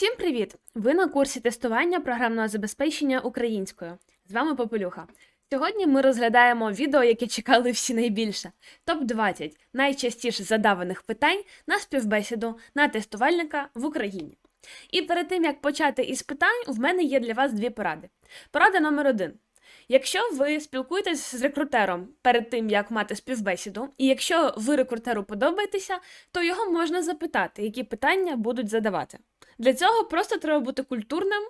Всім привіт! Ви на курсі тестування програмного забезпечення українською. З вами Попелюха. Сьогодні ми розглядаємо відео, яке чекали всі найбільше. Топ 20 найчастіше задаваних питань на співбесіду на тестувальника в Україні. І перед тим як почати із питань, в мене є для вас дві поради. Порада номер один. Якщо ви спілкуєтесь з рекрутером перед тим, як мати співбесіду, і якщо ви рекрутеру подобаєтеся, то його можна запитати, які питання будуть задавати. Для цього просто треба бути культурним,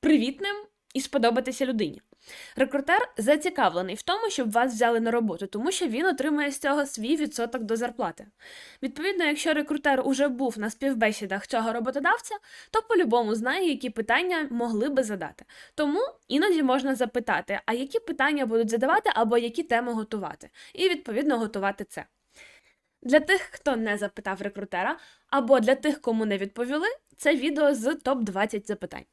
привітним і сподобатися людині. Рекрутер зацікавлений в тому, щоб вас взяли на роботу, тому що він отримує з цього свій відсоток до зарплати. Відповідно, якщо рекрутер уже був на співбесідах цього роботодавця, то по-любому знає, які питання могли би задати. Тому іноді можна запитати, а які питання будуть задавати або які теми готувати, і відповідно готувати це. Для тих, хто не запитав рекрутера, або для тих, кому не відповіли, це відео з топ-20 запитань.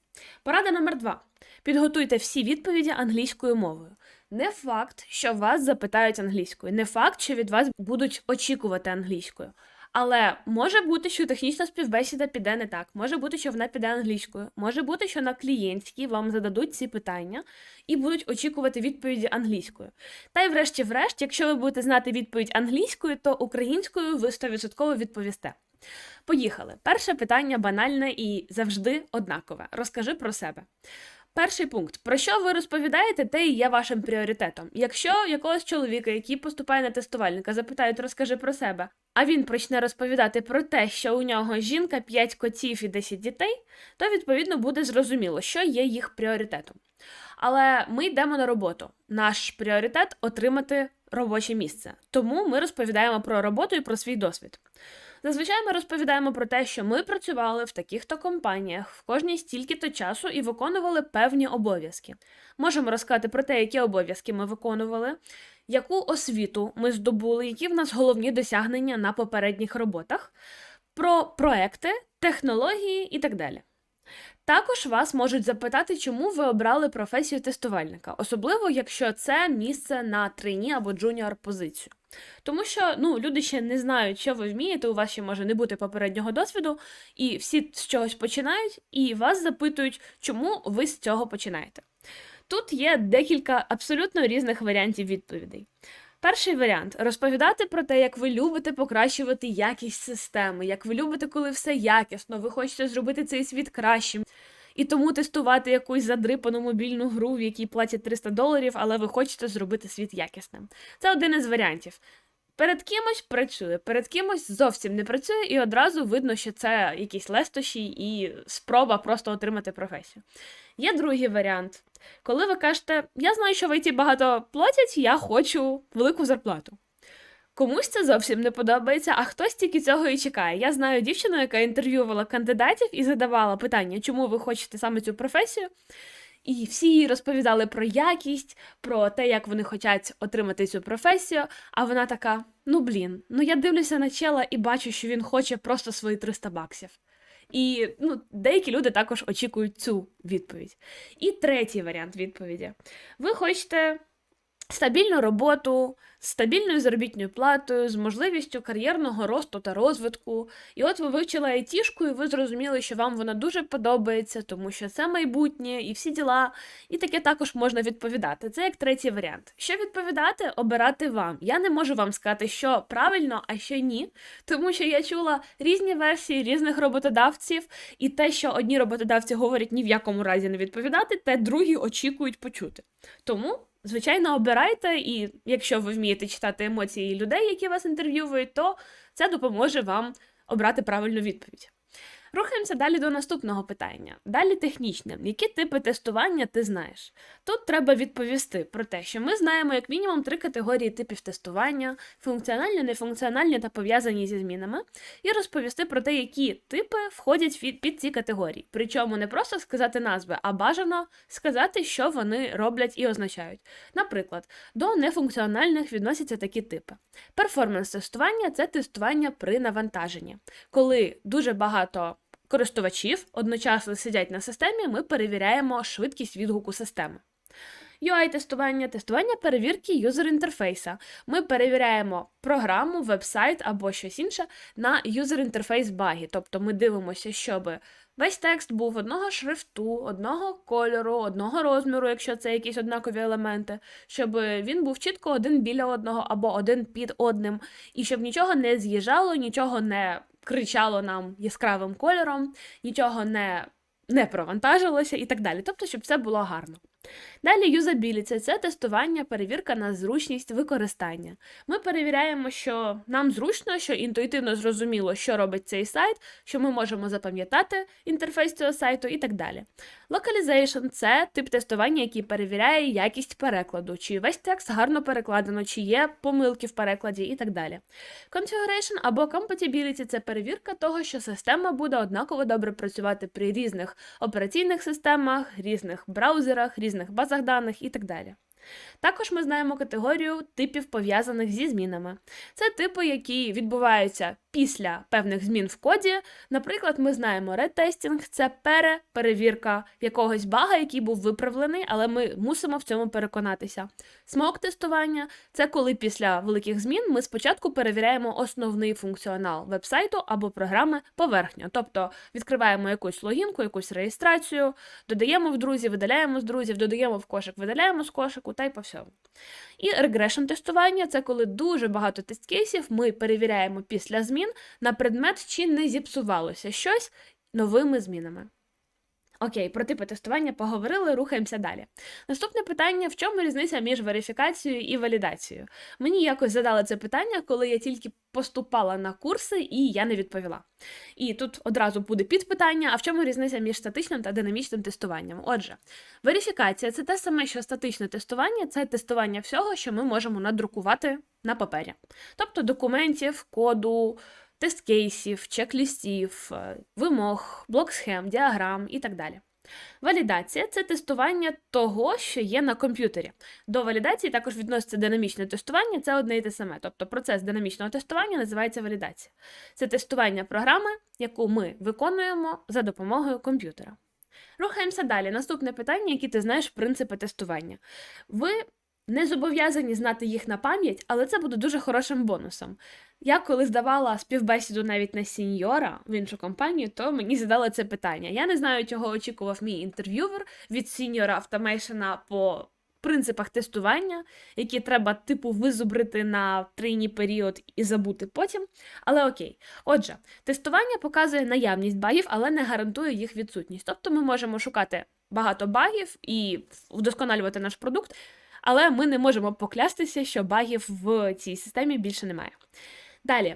Порада номер два. Підготуйте всі відповіді англійською мовою. Не факт, що вас запитають англійською, не факт, що від вас будуть очікувати англійською. Але може бути, що технічна співбесіда піде не так, може бути, що вона піде англійською, може бути, що на клієнтській вам зададуть ці питання і будуть очікувати відповіді англійською. Та й врешті-врешт, якщо ви будете знати відповідь англійською, то українською ви 100% відповісте. Поїхали. Перше питання банальне і завжди однакове. Розкажи про себе. Перший пункт: про що ви розповідаєте, те і є вашим пріоритетом. Якщо якогось чоловіка, який поступає на тестувальника, запитають, розкажи про себе, а він почне розповідати про те, що у нього жінка, 5 котів і 10 дітей, то відповідно буде зрозуміло, що є їх пріоритетом. Але ми йдемо на роботу. Наш пріоритет отримати робоче місце. Тому ми розповідаємо про роботу і про свій досвід. Зазвичай ми розповідаємо про те, що ми працювали в таких-то компаніях, в кожній стільки-то часу і виконували певні обов'язки. Можемо розказати про те, які обов'язки ми виконували, яку освіту ми здобули, які в нас головні досягнення на попередніх роботах, про проекти, технології і так далі. Також вас можуть запитати, чому ви обрали професію тестувальника, особливо якщо це місце на трейні або джуніор позицію. Тому що ну, люди ще не знають, що ви вмієте, у вас ще може не бути попереднього досвіду, і всі з чогось починають, і вас запитують, чому ви з цього починаєте. Тут є декілька абсолютно різних варіантів відповідей. Перший варіант розповідати про те, як ви любите покращувати якість системи, як ви любите, коли все якісно, ви хочете зробити цей світ кращим. І тому тестувати якусь задрипану мобільну гру, в якій платять 300 доларів, але ви хочете зробити світ якісним. Це один із варіантів. Перед кимось працює, перед кимось зовсім не працює, і одразу видно, що це якісь лестощі і спроба просто отримати професію. Є другий варіант, коли ви кажете, я знаю, що в ІТ багато платять, я хочу велику зарплату. Комусь це зовсім не подобається, а хтось тільки цього і чекає. Я знаю дівчину, яка інтерв'ювала кандидатів і задавала питання, чому ви хочете саме цю професію. І всі їй розповідали про якість, про те, як вони хочуть отримати цю професію. А вона така: ну блін, ну я дивлюся на чела і бачу, що він хоче просто свої 300 баксів. І ну, деякі люди також очікують цю відповідь. І третій варіант відповіді: ви хочете стабільну роботу, з стабільною заробітною платою, з можливістю кар'єрного росту та розвитку. І от ви вивчили айтішку, і ви зрозуміли, що вам вона дуже подобається, тому що це майбутнє і всі діла. І таке також можна відповідати. Це як третій варіант. Що відповідати, обирати вам. Я не можу вам сказати, що правильно, а що ні, тому що я чула різні версії різних роботодавців, і те, що одні роботодавці говорять ні в якому разі не відповідати, те другі очікують почути. Тому. Звичайно, обирайте, і якщо ви вмієте читати емоції людей, які вас інтерв'юють, то це допоможе вам обрати правильну відповідь. Рухаємося далі до наступного питання. Далі технічне. Які типи тестування ти знаєш? Тут треба відповісти про те, що ми знаємо як мінімум три категорії типів тестування: функціональні, нефункціональні та пов'язані зі змінами, і розповісти про те, які типи входять під ці категорії. Причому не просто сказати назви, а бажано сказати, що вони роблять і означають. Наприклад, до нефункціональних відносяться такі типи. Перформанс-тестування це тестування при навантаженні, коли дуже багато користувачів одночасно сидять на системі, ми перевіряємо швидкість відгуку системи. UI-тестування, тестування перевірки юзер-інтерфейса. Ми перевіряємо програму, веб-сайт або щось інше на юзер-інтерфейс баги. Тобто ми дивимося, щоб весь текст був одного шрифту, одного кольору, одного розміру, якщо це якісь однакові елементи, щоб він був чітко один біля одного або один під одним, і щоб нічого не з'їжджало, нічого не кричало нам яскравим кольором, нічого не, не провантажилося і так далі. Тобто, щоб все було гарно. Далі юзабіліті це тестування, перевірка на зручність використання. Ми перевіряємо, що нам зручно, що інтуїтивно зрозуміло, що робить цей сайт, що ми можемо запам'ятати інтерфейс цього сайту і так далі. Localization – це тип тестування, який перевіряє якість перекладу, чи весь текст гарно перекладено, чи є помилки в перекладі і так далі. Configuration або Compatibility – це перевірка того, що система буде однаково добре працювати при різних операційних системах, різних браузерах, різних базах даних і так далі. Також ми знаємо категорію типів пов'язаних зі змінами. Це типи, які відбуваються після певних змін в коді. Наприклад, ми знаємо ретестінг це переперевірка якогось бага, який був виправлений, але ми мусимо в цьому переконатися. Смок тестування це коли після великих змін ми спочатку перевіряємо основний функціонал вебсайту або програми поверхньо. Тобто відкриваємо якусь логінку, якусь реєстрацію, додаємо в друзі, видаляємо з друзів, додаємо в кошик, видаляємо з кошику та й по всьому. І регрешн тестування це коли дуже багато тест-кейсів ми перевіряємо після змін на предмет, чи не зіпсувалося щось новими змінами. Окей, про типи тестування поговорили, рухаємося далі. Наступне питання: в чому різниця між верифікацією і валідацією? Мені якось задали це питання, коли я тільки поступала на курси і я не відповіла. І тут одразу буде підпитання: а в чому різниця між статичним та динамічним тестуванням? Отже, верифікація це те саме, що статичне тестування це тестування всього, що ми можемо надрукувати на папері, тобто документів, коду тест-кейсів, чек-лістів, е, вимог, блок-схем, діаграм і так далі. Валідація це тестування того, що є на комп'ютері. До валідації також відноситься динамічне тестування, це одне і те саме. Тобто процес динамічного тестування називається валідація. Це тестування програми, яку ми виконуємо за допомогою комп'ютера. Рухаємося далі. Наступне питання, які ти знаєш принципи тестування. Ви не зобов'язані знати їх на пам'ять, але це буде дуже хорошим бонусом. Я коли здавала співбесіду навіть на сіньора в іншу компанію, то мені задали це питання. Я не знаю, чого очікував мій інтерв'ювер від сіньора автомейшена по принципах тестування, які треба, типу, визубрити на трійній період і забути потім. Але окей. Отже, тестування показує наявність багів, але не гарантує їх відсутність. Тобто ми можемо шукати багато багів і вдосконалювати наш продукт. Але ми не можемо поклястися, що багів в цій системі більше немає. Далі.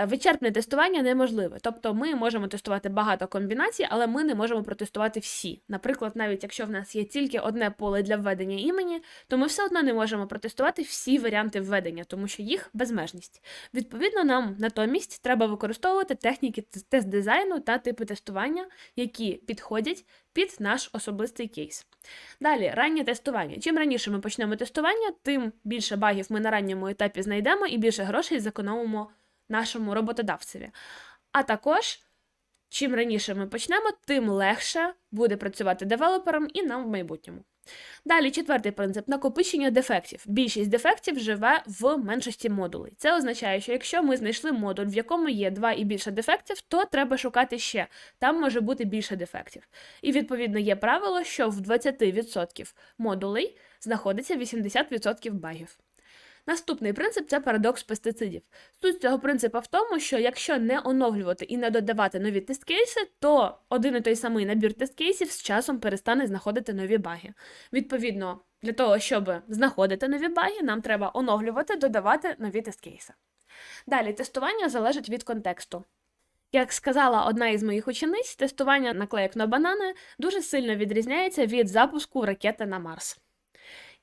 Е, Вичерпне тестування неможливе. Тобто ми можемо тестувати багато комбінацій, але ми не можемо протестувати всі. Наприклад, навіть якщо в нас є тільки одне поле для введення імені, то ми все одно не можемо протестувати всі варіанти введення, тому що їх безмежність. Відповідно, нам натомість треба використовувати техніки тест дизайну та типи тестування, які підходять під наш особистий кейс. Далі, раннє тестування. Чим раніше ми почнемо тестування, тим більше багів ми на ранньому етапі знайдемо і більше грошей зекономимо нашому роботодавцеві. А також, чим раніше ми почнемо, тим легше буде працювати девелоперам і нам в майбутньому. Далі, четвертий принцип накопичення дефектів. Більшість дефектів живе в меншості модулей. Це означає, що якщо ми знайшли модуль, в якому є два і більше дефектів, то треба шукати ще. Там може бути більше дефектів. І відповідно є правило, що в 20% модулей знаходиться 80% багів. Наступний принцип це парадокс пестицидів. Суть цього принципу в тому, що якщо не оновлювати і не додавати нові тест-кейси, то один і той самий набір тест-кейсів з часом перестане знаходити нові баги. Відповідно, для того, щоб знаходити нові баги, нам треба оновлювати, додавати нові тест-кейси. Далі тестування залежить від контексту. Як сказала одна із моїх учениць, тестування наклеїк на банани дуже сильно відрізняється від запуску ракети на Марс.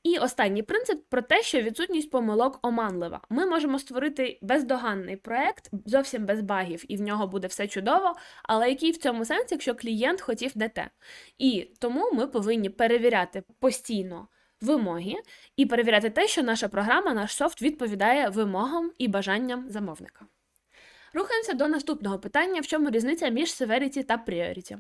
І останній принцип про те, що відсутність помилок оманлива. Ми можемо створити бездоганний проект зовсім без багів, і в нього буде все чудово, але який в цьому сенс, якщо клієнт хотів не те. І тому ми повинні перевіряти постійно вимоги і перевіряти те, що наша програма, наш софт відповідає вимогам і бажанням замовника. Рухаємося до наступного питання, в чому різниця між severity та priority.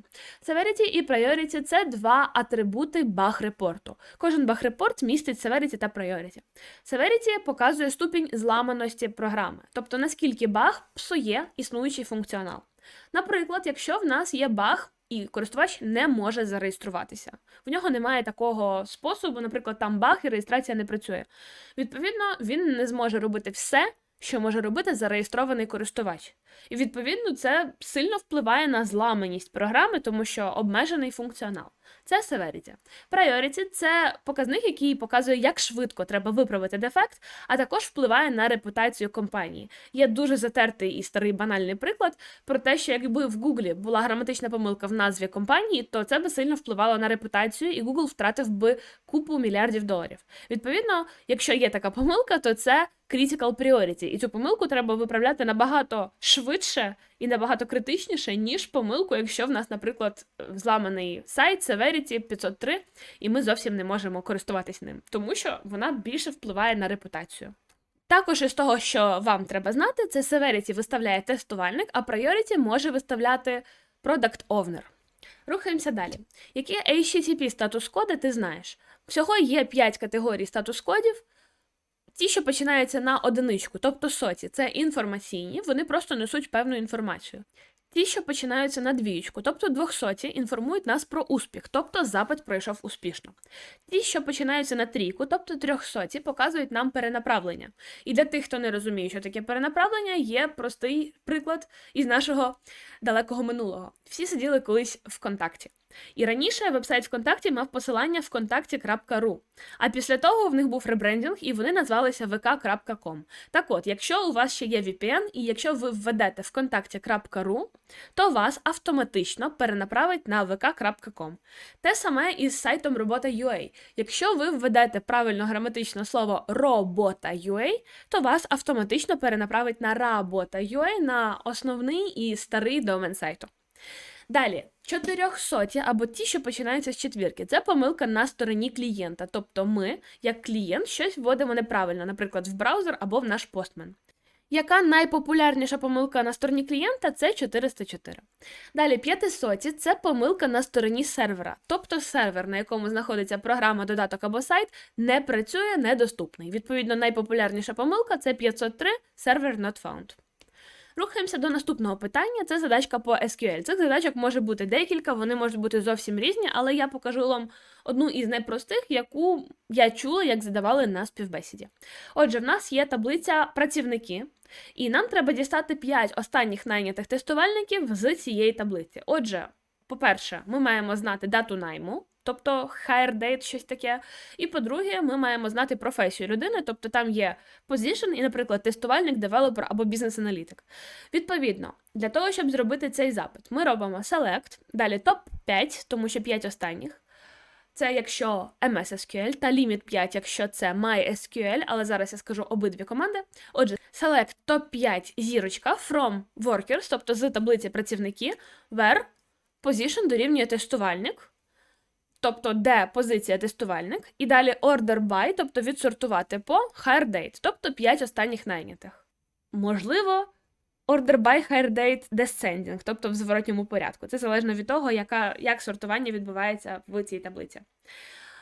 Severity і priority – це два атрибути баг-репорту. Кожен баг-репорт містить severity та priority. Severity показує ступінь зламаності програми, тобто наскільки баг псує існуючий функціонал. Наприклад, якщо в нас є баг, і користувач не може зареєструватися. В нього немає такого способу, наприклад, там баг і реєстрація не працює. Відповідно, він не зможе робити все, що може робити зареєстрований користувач. І відповідно це сильно впливає на зламаність програми, тому що обмежений функціонал. Це severity. Priority – це показник, який показує, як швидко треба виправити дефект, а також впливає на репутацію компанії. Є дуже затертий і старий банальний приклад про те, що якби в Гуглі була граматична помилка в назві компанії, то це би сильно впливало на репутацію, і Google втратив би купу мільярдів доларів. Відповідно, якщо є така помилка, то це critical priority, і цю помилку треба виправляти набагато швидше і набагато критичніше, ніж помилку, якщо в нас, наприклад, зламаний сайт Severity 503, і ми зовсім не можемо користуватись ним, тому що вона більше впливає на репутацію. Також із того, що вам треба знати, це Severity виставляє тестувальник, а Priority може виставляти Product Owner. Рухаємося далі. Які HTTP статус-коди ти знаєш? Всього є 5 категорій статус-кодів. Ті, що починаються на одиничку, тобто соті, це інформаційні, вони просто несуть певну інформацію. Ті, що починаються на двічку, тобто двохсоті, інформують нас про успіх, тобто запит пройшов успішно. Ті, що починаються на трійку, тобто трьохсоті, показують нам перенаправлення. І для тих, хто не розуміє, що таке перенаправлення, є простий приклад із нашого далекого минулого. Всі сиділи колись в контакті. І раніше вебсайт ВКонтакті мав посилання вконтакті.ру, а після того в них був ребрендінг, і вони назвалися vk.com. Так от, якщо у вас ще є VPN, і якщо ви введете вконтакті.ру, то вас автоматично перенаправить на vk.com. Те саме із сайтом робота.ua. Якщо ви введете правильно граматичне слово робота.ua, то вас автоматично перенаправить на работа.ua, на основний і старий домен сайту. Далі, 400 або ті, що починаються з четвірки. Це помилка на стороні клієнта. Тобто ми, як клієнт, щось вводимо неправильно, наприклад, в браузер або в наш постмен. Яка найпопулярніша помилка на стороні клієнта це 404. Далі 500 це помилка на стороні сервера. Тобто сервер, на якому знаходиться програма, додаток або сайт, не працює, недоступний. Відповідно, найпопулярніша помилка це 503 сервер not found. Рухаємося до наступного питання. Це задачка по SQL. Цих задачок може бути декілька, вони можуть бути зовсім різні, але я покажу вам одну із найпростих, яку я чула, як задавали на співбесіді. Отже, в нас є таблиця працівники, і нам треба дістати 5 останніх найнятих тестувальників з цієї таблиці. Отже, по-перше, ми маємо знати дату найму. Тобто hire date, щось таке. І по-друге, ми маємо знати професію людини, тобто там є position і, наприклад, тестувальник, девелопер або бізнес-аналітик. Відповідно, для того, щоб зробити цей запит, ми робимо select, далі топ 5, тому що 5 останніх. Це якщо MS SQL та limit 5, якщо це MySQL, але зараз я скажу обидві команди. Отже, select топ 5 зірочка from workers, тобто з таблиці працівники, where position дорівнює тестувальник. Тобто, де позиція тестувальник, і далі order by, тобто відсортувати по hire date, тобто 5 останніх найнятих. Можливо, order by hire date descending, тобто в зворотньому порядку. Це залежно від того, яка, як сортування відбувається в цій таблиці.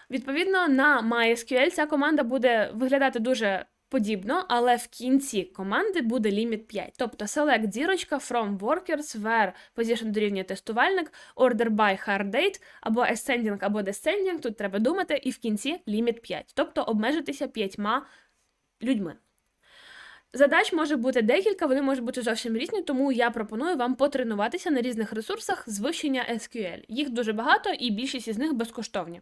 Відповідно, на MySQL ця команда буде виглядати дуже подібно, але в кінці команди буде ліміт 5. Тобто select зірочка from workers, where position дорівнює тестувальник, order by hard date, або ascending, або descending, тут треба думати, і в кінці ліміт 5. Тобто обмежитися п'ятьма людьми. Задач може бути декілька, вони можуть бути зовсім різні, тому я пропоную вам потренуватися на різних ресурсах з вивчення SQL. Їх дуже багато і більшість із них безкоштовні.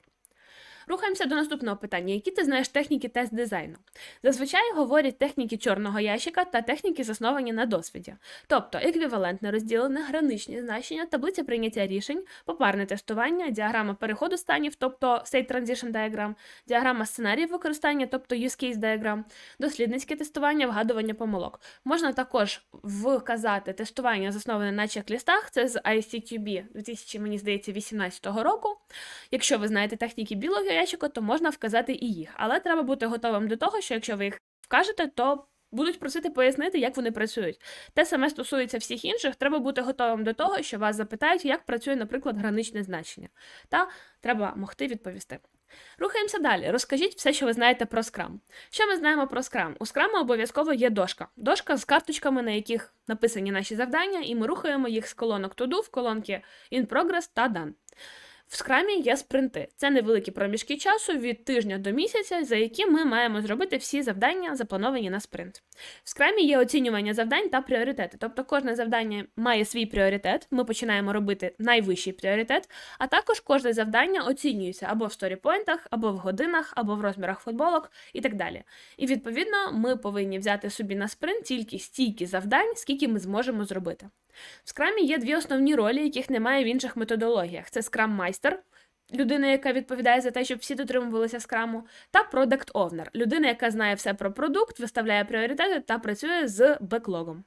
Рухаємося до наступного питання. Які ти знаєш техніки тест дизайну? Зазвичай говорять техніки чорного ящика та техніки, засновані на досвіді, тобто еквівалентне розділене, граничні значення, таблиця прийняття рішень, попарне тестування, діаграма переходу станів, тобто State Transition Diagram, діаграма сценаріїв використання, тобто Use Case Diagram, дослідницьке тестування, вгадування помилок. Можна також вказати тестування, засноване на чек-лістах, це з ICQB 2000, мені здається, 2018 року. Якщо ви знаєте техніки білого ящика, то можна вказати і їх. Але треба бути готовим до того, що якщо ви їх вкажете, то будуть просити пояснити, як вони працюють. Те саме стосується всіх інших. Треба бути готовим до того, що вас запитають, як працює, наприклад, граничне значення. Та треба могти відповісти. Рухаємося далі. Розкажіть все, що ви знаєте про Scrum. Що ми знаємо про Scrum? У Scrum обов'язково є дошка. Дошка з карточками, на яких написані наші завдання, і ми рухаємо їх з колонок to do в колонки In Progress та Done. В скрамі є спринти. Це невеликі проміжки часу від тижня до місяця, за які ми маємо зробити всі завдання, заплановані на спринт. В скрамі є оцінювання завдань та пріоритети. Тобто кожне завдання має свій пріоритет. Ми починаємо робити найвищий пріоритет, а також кожне завдання оцінюється або в сторіпойнтах, або в годинах, або в розмірах футболок і так далі. І відповідно ми повинні взяти собі на спринт тільки стільки завдань, скільки ми зможемо зробити. В скрамі є дві основні ролі, яких немає в інших методологіях: це скрам-майстер, людина, яка відповідає за те, щоб всі дотримувалися скраму, та продакт овнер людина, яка знає все про продукт, виставляє пріоритети та працює з беклогом.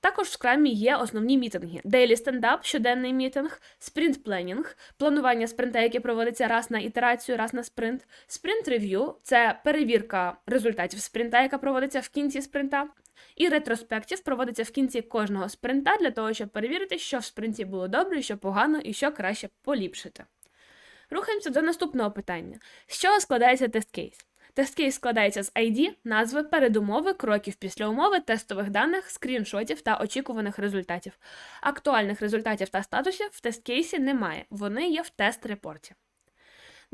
Також в скрамі є основні мітинги: Daily Stand-up, щоденний мітинг, спринт пленінг, планування спринта, яке проводиться раз на ітерацію, раз на спринт, спринт рев'ю це перевірка результатів спринта, яка проводиться в кінці спринта. І ретроспектив проводиться в кінці кожного спринта для того, щоб перевірити, що в спринті було добре, що погано і що краще поліпшити. Рухаємося до наступного питання: з чого складається тест-кейс? Тест-кейс складається з ID, назви, передумови, кроків після умови, тестових даних, скріншотів та очікуваних результатів. Актуальних результатів та статусів в тест-кейсі немає, вони є в тест-репорті.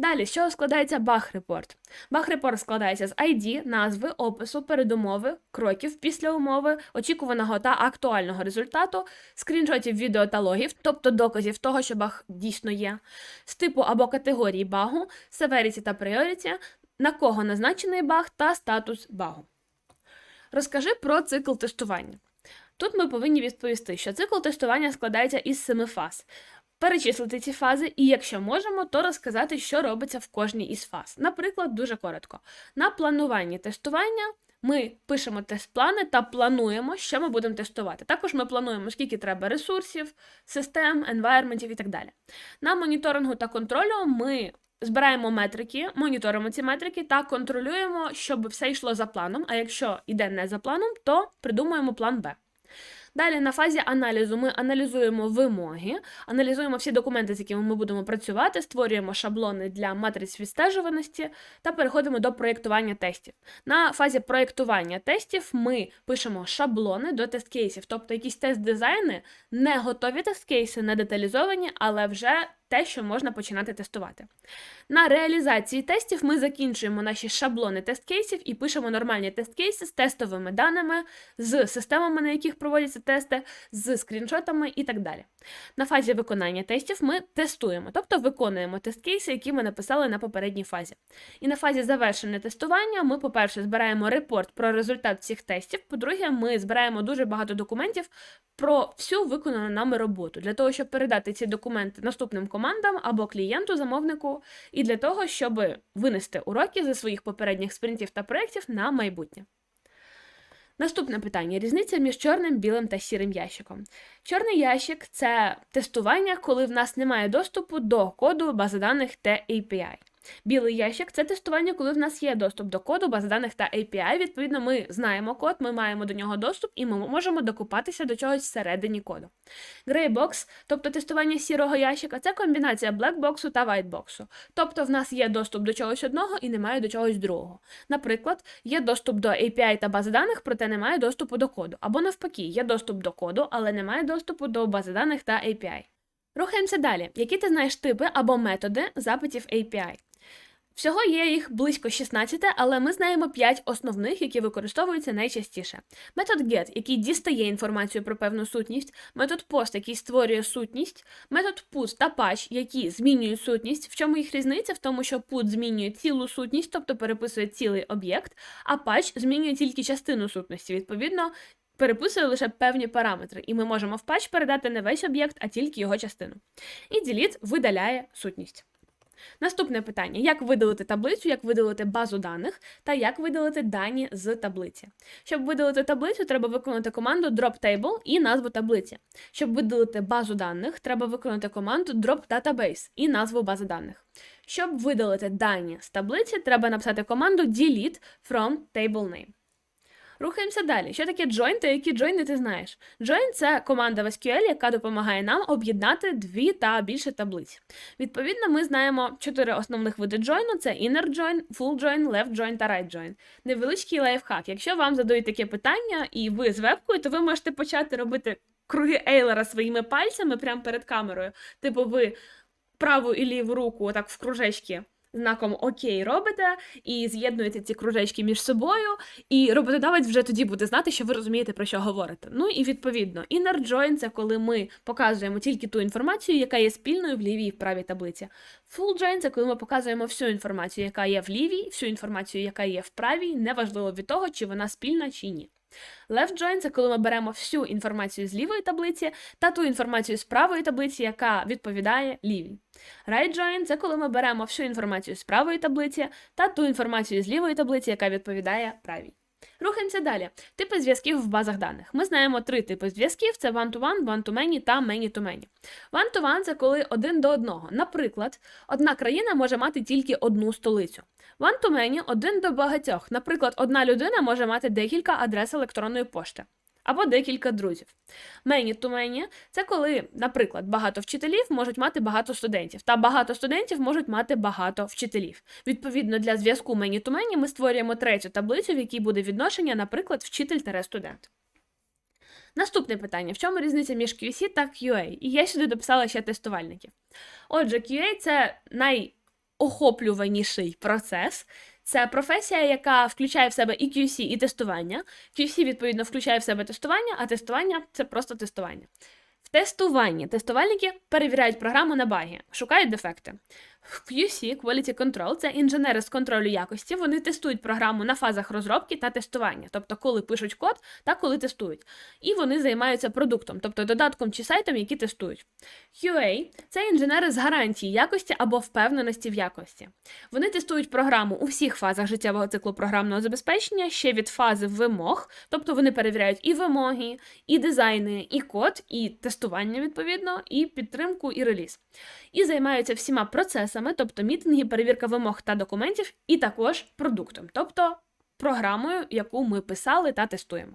Далі, чого складається баг-репорт? Баг-репорт складається з ID, назви, опису, передумови, кроків після умови, очікуваного та актуального результату, скріншотів відео та логів, тобто доказів того, що баг дійсно є, з типу або категорії багу, severity та priority, на кого назначений баг та статус багу. Розкажи про цикл тестування. Тут ми повинні відповісти, що цикл тестування складається із семи фаз. Перечислити ці фази, і якщо можемо, то розказати, що робиться в кожній із фаз. Наприклад, дуже коротко. На плануванні тестування ми пишемо тест-плани та плануємо, що ми будемо тестувати. Також ми плануємо, скільки треба ресурсів, систем, енвайрментів і так далі. На моніторингу та контролю ми збираємо метрики, моніторимо ці метрики та контролюємо, щоб все йшло за планом. А якщо йде не за планом, то придумуємо план Б. Далі на фазі аналізу ми аналізуємо вимоги, аналізуємо всі документи, з якими ми будемо працювати, створюємо шаблони для матриць відстежуваності та переходимо до проєктування тестів. На фазі проєктування тестів ми пишемо шаблони до тест-кейсів, тобто якісь тест-дизайни, не готові тест-кейси, не деталізовані, але вже те, що можна починати тестувати. На реалізації тестів ми закінчуємо наші шаблони тест-кейсів і пишемо нормальні тест-кейси з тестовими даними, з системами, на яких проводяться тести, з скріншотами і так далі. На фазі виконання тестів ми тестуємо, тобто виконуємо тест-кейси, які ми написали на попередній фазі. І на фазі завершення тестування ми, по-перше, збираємо репорт про результат всіх тестів. По-друге, ми збираємо дуже багато документів про всю виконану нами роботу, для того, щоб передати ці документи наступним командам або клієнту, замовнику, і для того, щоб винести уроки зі своїх попередніх спринтів та проєктів на майбутнє. Наступне питання: різниця між чорним, білим та сірим ящиком. Чорний ящик це тестування, коли в нас немає доступу до коду бази даних та API. Білий ящик це тестування, коли в нас є доступ до коду, бази даних та API. Відповідно, ми знаємо код, ми маємо до нього доступ і ми можемо докупатися до чогось всередині коду. Greybox, тобто тестування сірого ящика, це комбінація блекбоксу та вайтбоксу. Тобто в нас є доступ до чогось одного і немає до чогось другого. Наприклад, є доступ до API та бази даних, проте немає доступу до коду. Або навпаки, є доступ до коду, але немає доступу до бази даних та API. Рухаємося далі. Які ти знаєш типи або методи запитів API? Всього є їх близько 16, але ми знаємо 5 основних, які використовуються найчастіше. Метод get, який дістає інформацію про певну сутність, метод post, який створює сутність, метод put та patch, які змінюють сутність. В чому їх різниця? В тому, що put змінює цілу сутність, тобто переписує цілий об'єкт, а patch змінює тільки частину сутності. Відповідно, переписує лише певні параметри, і ми можемо в patch передати не весь об'єкт, а тільки його частину. І delete видаляє сутність. Наступне питання: як видалити таблицю, як видалити базу даних та як видалити дані з таблиці. Щоб видалити таблицю, треба виконати команду dropTable і назву таблиці. Щоб видалити базу даних, треба виконати команду dropDatabase і назву бази даних. Щоб видалити дані з таблиці, треба написати команду delete from table name. Рухаємося далі. Що таке join та які join ти знаєш? Join – це команда в SQL, яка допомагає нам об'єднати дві та більше таблиць. Відповідно, ми знаємо чотири основних види join: це inner join, full join, left join та right join. Невеличкий лайфхак. Якщо вам задають таке питання, і ви з вебкою, то ви можете почати робити круги Ейлера своїми пальцями прямо перед камерою. Типу, ви праву і ліву руку отак в кружечки знаком Окей робите і з'єднуєте ці кружечки між собою, і роботодавець вже тоді буде знати, що ви розумієте, про що говорите. Ну і відповідно, inner join – це коли ми показуємо тільки ту інформацію, яка є спільною в лівій і в правій таблиці. Full join – це коли ми показуємо всю інформацію, яка є в лівій, всю інформацію, яка є в правій, неважливо від того, чи вона спільна чи ні. Left join – це коли ми беремо всю інформацію з лівої таблиці та ту інформацію з правої таблиці, яка відповідає лівій. Right join – це коли ми беремо всю інформацію з правої таблиці та ту інформацію з лівої таблиці, яка відповідає правій. Рухаємося далі. Типи зв'язків в базах даних. Ми знаємо три типи зв'язків: це one-to-one, one-to-many та many-to-many. One-to-one – це коли один до одного. Наприклад, одна країна може мати тільки одну столицю. One-to-many – один до багатьох. Наприклад, одна людина може мати декілька адрес електронної пошти. Або декілька друзів. Many-to-many – це коли, наприклад, багато вчителів можуть мати багато студентів, та багато студентів можуть мати багато вчителів. Відповідно, для зв'язку many-to-many ми створюємо третю таблицю, в якій буде відношення, наприклад, вчитель-студент. Наступне питання: в чому різниця між QC та QA? І я сюди дописала ще тестувальників. Отже, QA це найохоплюваніший процес. Це професія, яка включає в себе і QC, і тестування. QC, відповідно, включає в себе тестування, а тестування це просто тестування. В тестуванні тестувальники перевіряють програму на баги, шукають дефекти. QC Quality Control це інженери з контролю якості. Вони тестують програму на фазах розробки та тестування, тобто коли пишуть код та коли тестують. І вони займаються продуктом, тобто додатком чи сайтом, які тестують. QA це інженери з гарантії якості або впевненості в якості. Вони тестують програму у всіх фазах життєвого циклу програмного забезпечення ще від фази вимог, тобто вони перевіряють і вимоги, і дизайни, і код, і тестування відповідно, і підтримку, і реліз. І займаються всіма процесами, тобто мітинги, перевірка вимог та документів, і також продуктом, тобто програмою, яку ми писали та тестуємо.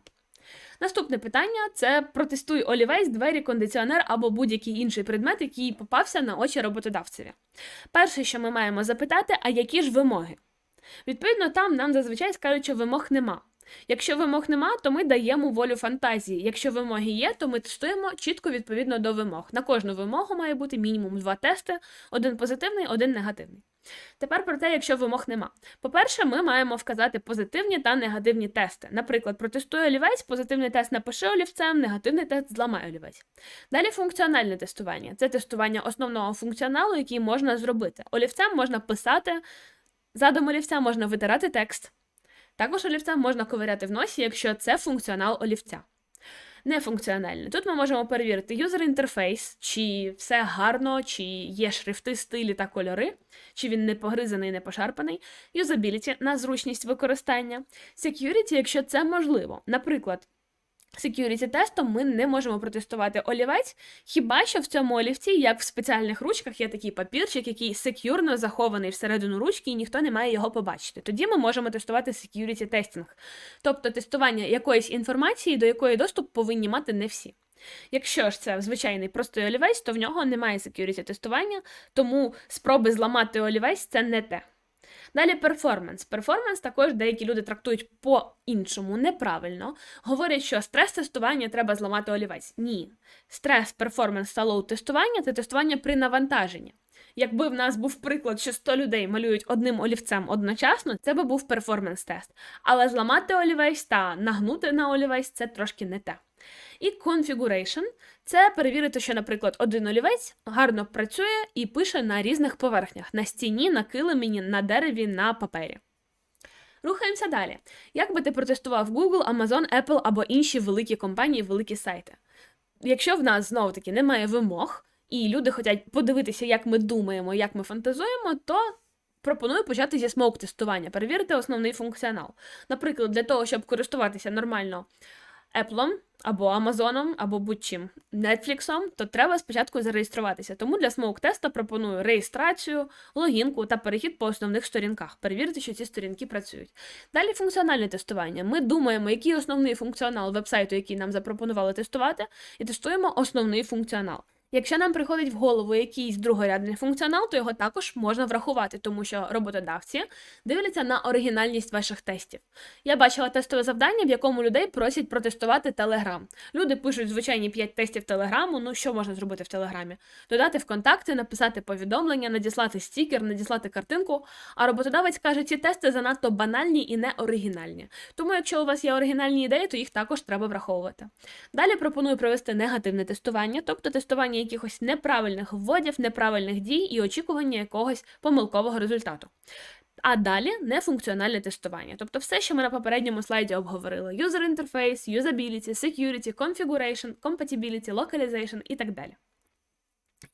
Наступне питання це протестуй олівець, двері, кондиціонер або будь-який інший предмет, який попався на очі роботодавцеві. Перше, що ми маємо запитати, а які ж вимоги? Відповідно, там нам зазвичай скажуть, що вимог нема. Якщо вимог нема, то ми даємо волю фантазії. Якщо вимоги є, то ми тестуємо чітко відповідно до вимог. На кожну вимогу має бути мінімум два тести: один позитивний, один негативний. Тепер про те, якщо вимог нема. По-перше, ми маємо вказати позитивні та негативні тести. Наприклад, протестуй олівець, позитивний тест напиши олівцем, негативний тест зламай олівець. Далі функціональне тестування це тестування основного функціоналу, який можна зробити. Олівцем можна писати, задом олівця можна витирати текст. Також олівцем можна ковиряти в носі, якщо це функціонал олівця. Нефункціональне. Тут ми можемо перевірити юзер інтерфейс, чи все гарно, чи є шрифти, стилі та кольори, чи він не погризаний, не пошарпаний, юзабіліті на зручність використання, security, якщо це можливо. Наприклад, Security тестом ми не можемо протестувати олівець, хіба що в цьому олівці, як в спеціальних ручках, є такий папірчик, який секюрно захований всередину ручки, і ніхто не має його побачити. Тоді ми можемо тестувати security тестинг, тобто тестування якоїсь інформації, до якої доступ повинні мати не всі. Якщо ж це звичайний простий олівець, то в нього немає security тестування, тому спроби зламати олівець це не те. Далі перформанс. Перформанс також деякі люди трактують по-іншому, неправильно. Говорять, що стрес-тестування треба зламати олівець. Ні. Стрес, перформанс та лоу тестування це тестування при навантаженні. Якби в нас був приклад, що 100 людей малюють одним олівцем одночасно, це би був перформанс-тест. Але зламати олівець та нагнути на олівець це трошки не те. І configuration – це перевірити, що, наприклад, один олівець гарно працює і пише на різних поверхнях: на стіні, на килимі, на дереві, на папері. Рухаємося далі. Як би ти протестував Google, Amazon, Apple або інші великі компанії, великі сайти? Якщо в нас знову таки немає вимог, і люди хочуть подивитися, як ми думаємо, як ми фантазуємо, то пропоную почати зі смоук-тестування, перевірити основний функціонал. Наприклад, для того, щоб користуватися нормально Apple або Amazon, або будь-чим Netflix, то треба спочатку зареєструватися. Тому для смоук теста пропоную реєстрацію, логінку та перехід по основних сторінках. Перевірити, що ці сторінки працюють. Далі функціональне тестування. Ми думаємо, який основний функціонал вебсайту, який нам запропонували тестувати, і тестуємо основний функціонал. Якщо нам приходить в голову якийсь другорядний функціонал, то його також можна врахувати, тому що роботодавці дивляться на оригінальність ваших тестів. Я бачила тестове завдання, в якому людей просять протестувати Telegram. Люди пишуть звичайні 5 тестів Телеграму. Ну що можна зробити в Телеграмі? Додати в контакти, написати повідомлення, надіслати стікер, надіслати картинку. А роботодавець каже, ці тести занадто банальні і не оригінальні. Тому, якщо у вас є оригінальні ідеї, то їх також треба враховувати. Далі пропоную провести негативне тестування, тобто тестування якихось неправильних вводів, неправильних дій і очікування якогось помилкового результату. А далі нефункціональне тестування, тобто все, що ми на попередньому слайді обговорили: user interface, usability, security, configuration, compatibility, localization і так далі.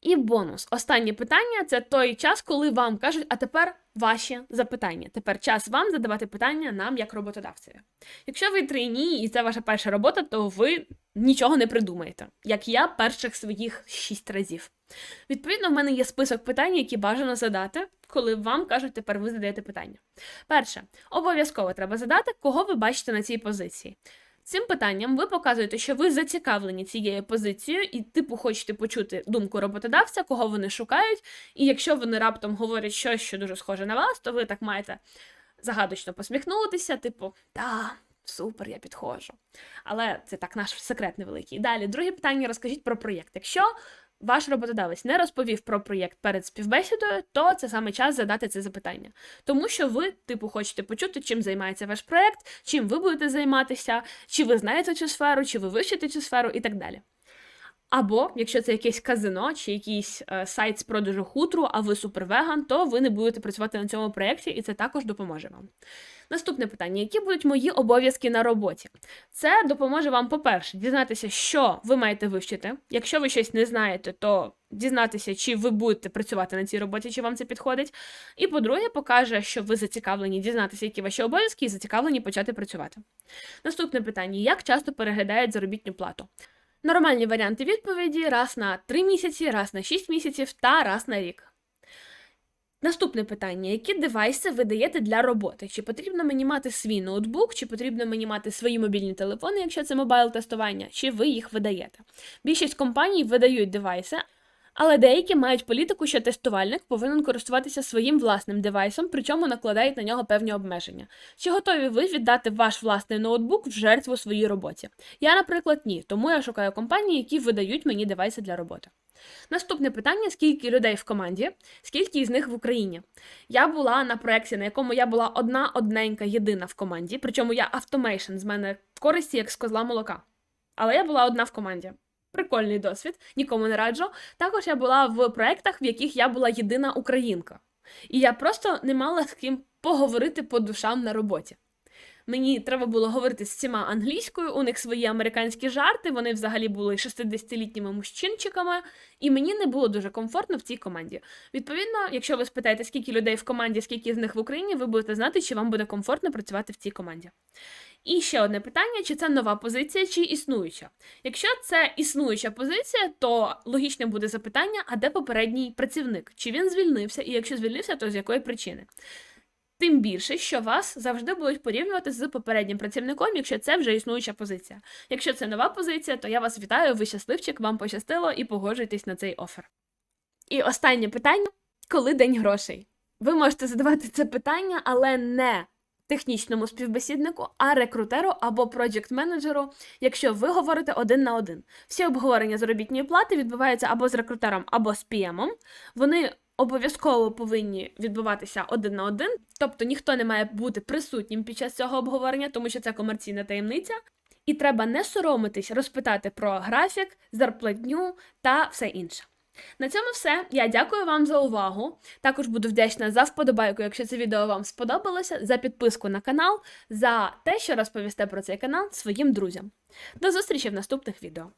І бонус. Останнє питання це той час, коли вам кажуть, а тепер ваші запитання. Тепер час вам задавати питання нам як роботодавцеві. Якщо ви трейні і це ваша перша робота, то ви нічого не придумаєте, як я перших своїх шість разів. Відповідно, в мене є список питань, які бажано задати, коли вам кажуть, тепер ви задаєте питання. Перше, обов'язково треба задати, кого ви бачите на цій позиції. Цим питанням ви показуєте, що ви зацікавлені цією позицією, і типу хочете почути думку роботодавця, кого вони шукають. І якщо вони раптом говорять щось, що дуже схоже на вас, то ви так маєте загадочно посміхнутися, типу, та. Супер, я підходжу. Але це так наш секрет невеликий. Далі, друге питання: розкажіть про проєкт. Якщо ваш роботодавець не розповів про проєкт перед співбесідою, то це саме час задати це запитання. Тому що ви, типу, хочете почути, чим займається ваш проєкт, чим ви будете займатися, чи ви знаєте цю сферу, чи ви вивчите цю сферу і так далі. Або, якщо це якесь казино чи якийсь е, сайт з продажу хутру, а ви супервеган, то ви не будете працювати на цьому проєкті, і це також допоможе вам. Наступне питання: які будуть мої обов'язки на роботі? Це допоможе вам, по-перше, дізнатися, що ви маєте вивчити. Якщо ви щось не знаєте, то дізнатися, чи ви будете працювати на цій роботі, чи вам це підходить. І по-друге, покаже, що ви зацікавлені дізнатися, які ваші обов'язки, і зацікавлені почати працювати. Наступне питання: як часто переглядають заробітну плату? Нормальні варіанти відповіді раз на 3 місяці, раз на 6 місяців та раз на рік. Наступне питання: які девайси ви даєте для роботи? Чи потрібно мені мати свій ноутбук, чи потрібно мені мати свої мобільні телефони, якщо це мобайл тестування, чи ви їх видаєте? Більшість компаній видають девайси, але деякі мають політику, що тестувальник повинен користуватися своїм власним девайсом, причому накладають на нього певні обмеження. Чи готові ви віддати ваш власний ноутбук в жертву своїй роботі? Я, наприклад, ні, тому я шукаю компанії, які видають мені девайси для роботи. Наступне питання: скільки людей в команді, скільки із них в Україні? Я була на проєкті, на якому я була одна одненька єдина в команді, причому я автомейшн з мене користі як з козла молока. Але я була одна в команді. Прикольний досвід, нікому не раджу. Також я була в проєктах, в яких я була єдина українка. І я просто не мала з ким поговорити по душам на роботі. Мені треба було говорити з всіма англійською, у них свої американські жарти, вони взагалі були 60-літніми мужчинчиками, і мені не було дуже комфортно в цій команді. Відповідно, якщо ви спитаєте, скільки людей в команді, скільки з них в Україні, ви будете знати, чи вам буде комфортно працювати в цій команді. І ще одне питання: чи це нова позиція, чи існуюча? Якщо це існуюча позиція, то логічне буде запитання: а де попередній працівник? Чи він звільнився? І якщо звільнився, то з якої причини? Тим більше, що вас завжди будуть порівнювати з попереднім працівником, якщо це вже існуюча позиція. Якщо це нова позиція, то я вас вітаю, ви щасливчик, вам пощастило і погоджуйтесь на цей офер. І останнє питання: коли день грошей? Ви можете задавати це питання, але не технічному співбесіднику, а рекрутеру або проджект-менеджеру, якщо ви говорите один на один. Всі обговорення заробітної плати відбуваються або з рекрутером, або з PM-ом. Вони обов'язково повинні відбуватися один на один, тобто ніхто не має бути присутнім під час цього обговорення, тому що це комерційна таємниця. І треба не соромитись розпитати про графік, зарплатню та все інше. На цьому все. Я дякую вам за увагу. Також буду вдячна за вподобайку, якщо це відео вам сподобалося, за підписку на канал, за те, що розповісте про цей канал своїм друзям. До зустрічі в наступних відео.